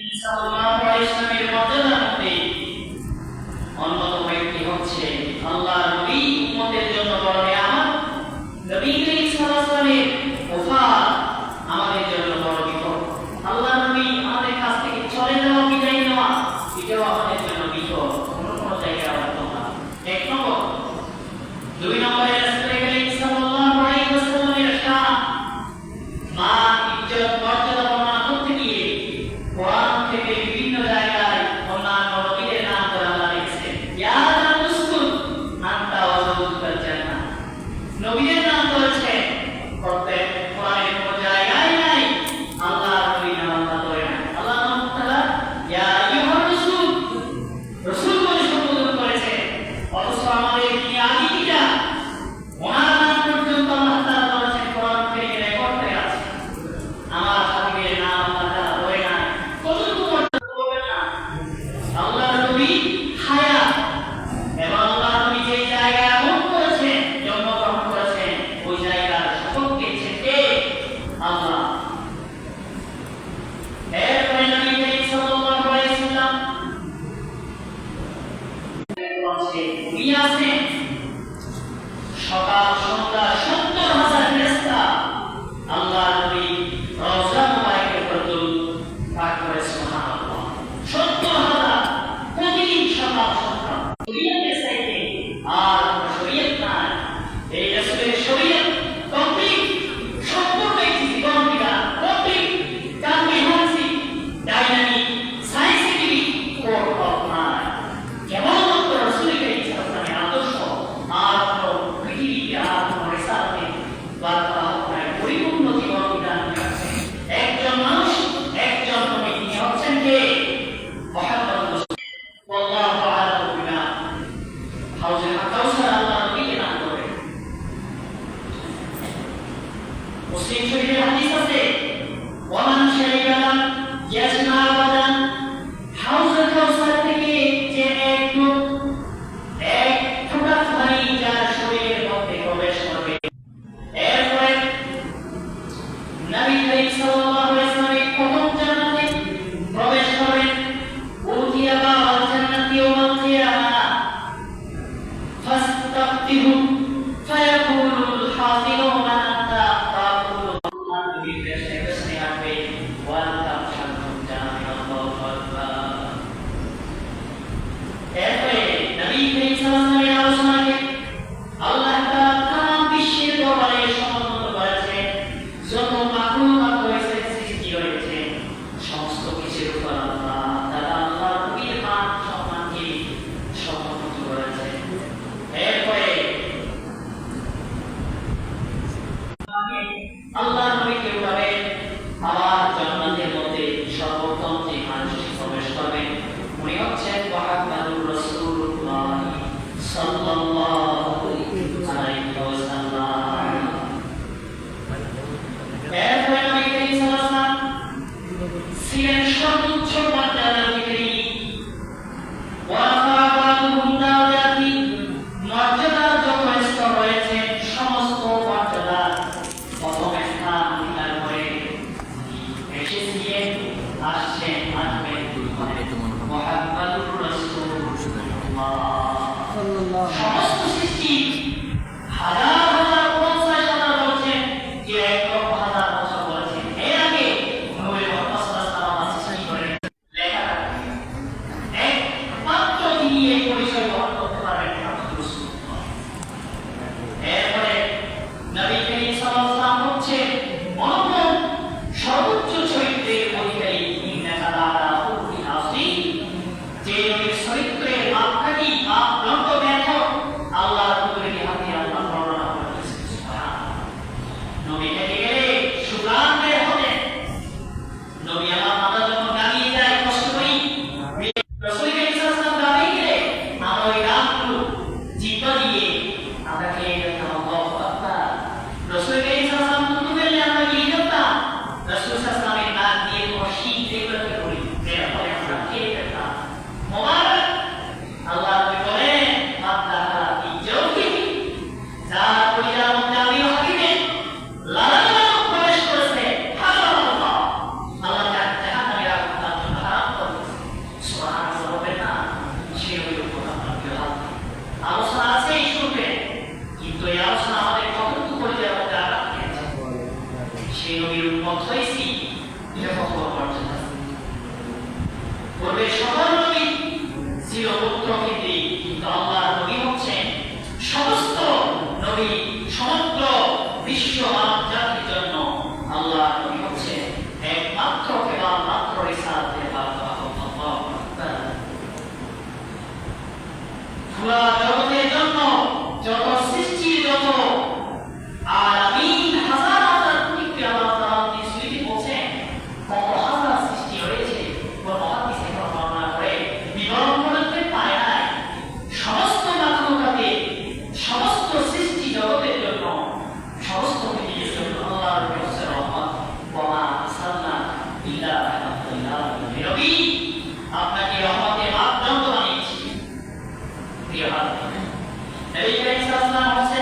ইসলামের মর্যাদার মধ্যে অন্যতম একটি হচ্ছে আল্লাহ সকাল মুসলিম শরীফের হাদিস আছে ওয়ামান শারিবা ইয়াসনা আবাদান হাউজুল কাউসার থেকে যে এক লোক এক ফোঁটা পানি যার শরীরের মধ্যে প্রবেশ করবে এরপরে নবী করিম সাল্লাল্লাহু আলাইহি ওয়াসাল্লাম প্রথম জান্নাতে প্রবেশ করবেন উতিয়া বা জান্নাতি ওয়া মাতিয়া ফাস্তাফতিহু সেই নবীর উন্মত হয়েছি এটা কখনো মর্যাদা করবে সবাই প্রিয় হাত নবী করিম সাল্লাল্লাহু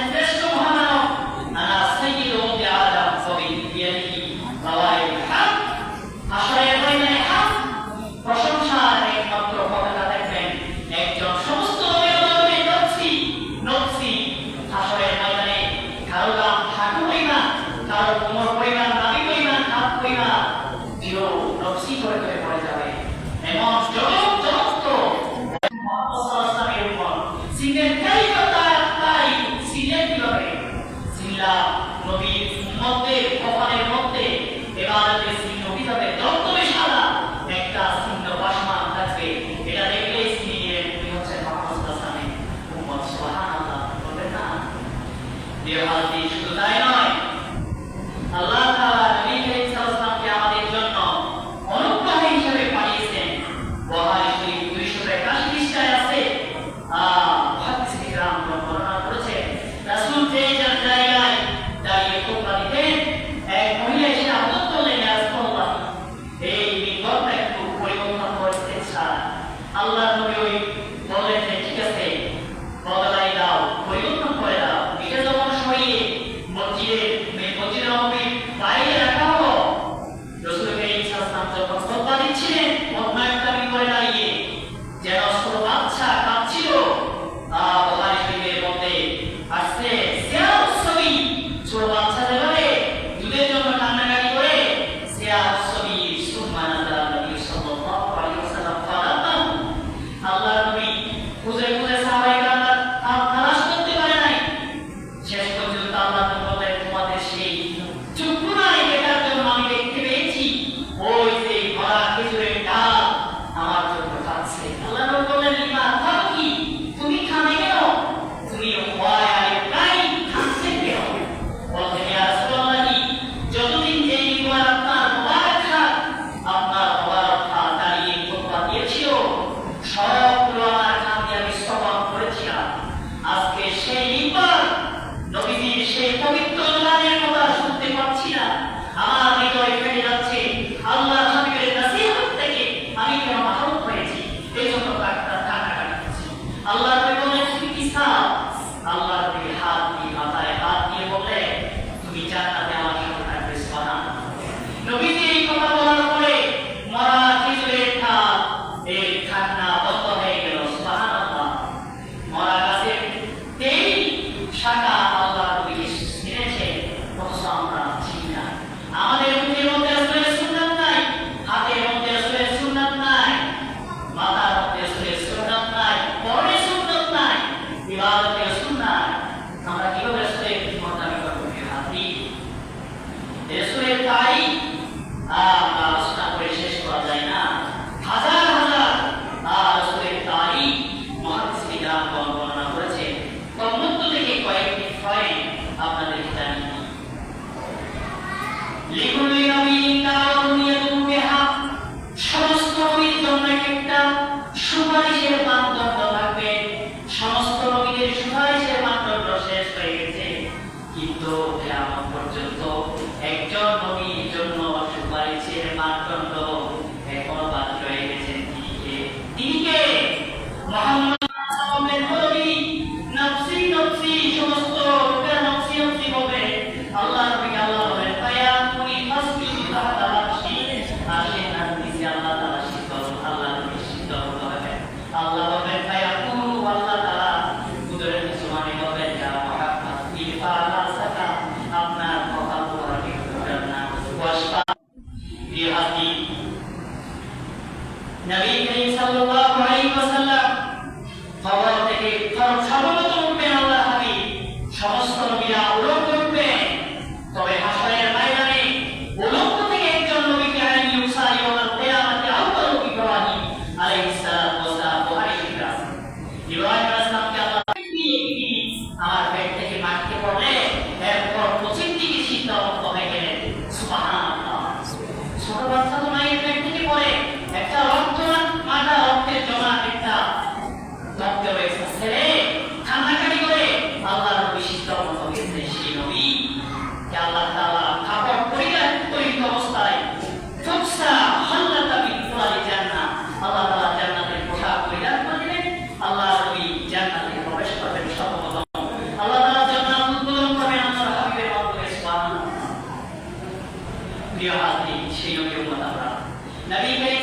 நவீன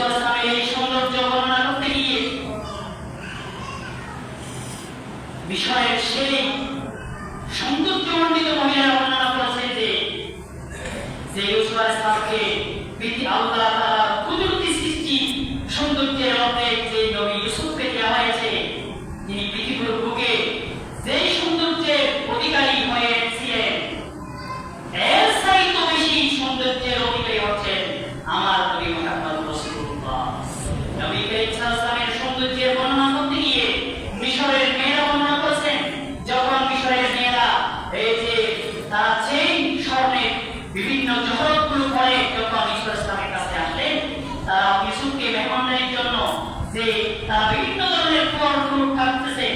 ইসলামের এই সৌন্দর্য বর্ণনা করতে সৃষ্টি সৌন্দর্যের মধ্যে যে নবী ইউসুফকে দেওয়া হয়েছে তিনি পৃথিবীর বুকে যেই ইসুকে মেহমানদারির জন্য যে তারা বিভিন্ন ধরনের কুয়ার থাকতেছে